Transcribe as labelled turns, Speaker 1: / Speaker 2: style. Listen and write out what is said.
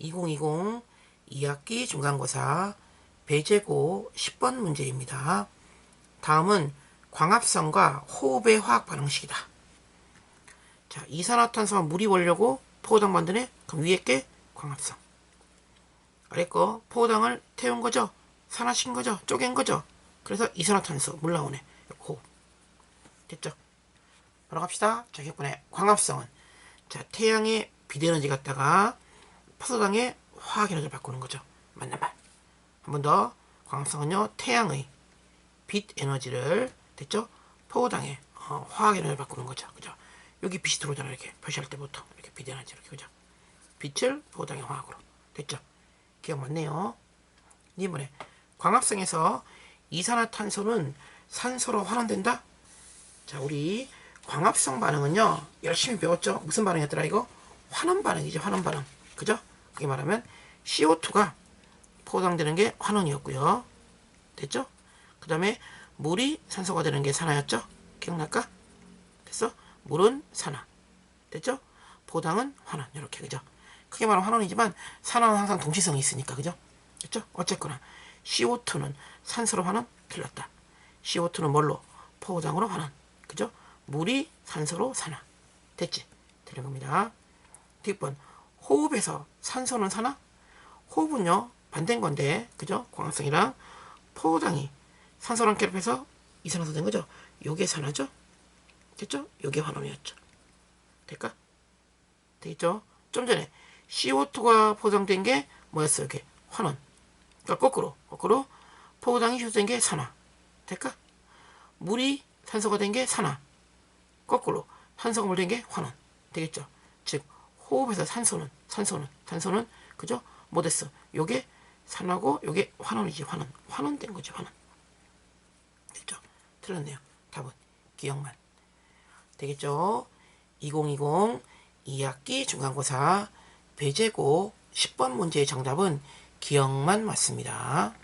Speaker 1: 2020 2학기 중간고사 배제고 10번 문제입니다. 다음은 광합성과 호흡의 화학 반응식이다. 자, 이산화탄소와 물이 원료고 포당 만드네? 그럼 위에 게 광합성. 아래 거 포당을 태운 거죠? 산화시킨 거죠? 쪼갠 거죠? 그래서 이산화탄소 물 나오네. 호흡. 됐죠? 바로 갑시다. 자, 격분의 광합성은 자, 태양의 비대에너지 갖다가 포도당의 화학 에너지를 바꾸는 거죠. 맞나 말. 한 번 더. 광합성은요, 태양의 빛 에너지를 됐죠? 포도당의 어, 화학 에너지를 바꾸는 거죠. 그죠? 여기 빛이 들어오잖아요. 이렇게 표시할 때부터 이렇게 빛 에너지 이렇게 그죠? 빛을 포도당의 화학으로 됐죠? 기억 맞네요. 이번에 광합성에서 이산화탄소는 산소로 환원된다. 자, 우리 광합성 반응은요, 열심히 배웠죠? 무슨 반응이었더라, 이거? 환원 반응이죠, 환원 반응. 그죠? 그게 말하면 CO2가 포장되는 게 환원이었고요. 됐죠? 그 다음에 물이 산소가 되는 게 산화였죠? 기억날까? 됐어? 물은 산화. 됐죠? 포당은 환원. 이렇게, 그죠? 크게 말하면 환원이지만 산화는 항상 동시성이 있으니까, 그죠? 됐죠? 어쨌거나 CO2는 산소로 환원 틀렸다. CO2는 뭘로? 포장으로 환원. 그죠? 물이 산소로 산화. 됐지? 틀린 겁니다. 뒷번 호흡에서 산소는 산화? 호흡은요 반대인 건데 그죠? 광합성이랑 포장이 산소랑 결합해서 이산화탄소 된 거죠? 요게 산화죠? 됐죠? 요게 환원이었죠. 될까? 되겠죠? 좀 전에 CO2가 포장된 게 뭐였어요? 이게 환원. 그러니까 거꾸로 거꾸로 포장이 효소된 게 산화. 될까? 물이 산소가 된 게 산화. 거꾸로 산소가 물된 게 환원. 되겠죠? 즉 호흡에서 산소는 산소는 산소는 그죠? 뭐 됐어? 요게 산화고 요게 환원이지 환원. 환원된 거지 환원. 됐죠? 틀렸네요. 답은 기억만. 되겠죠? 2020 2학기 중간고사 배제고 10번 문제의 정답은 기억만 맞습니다.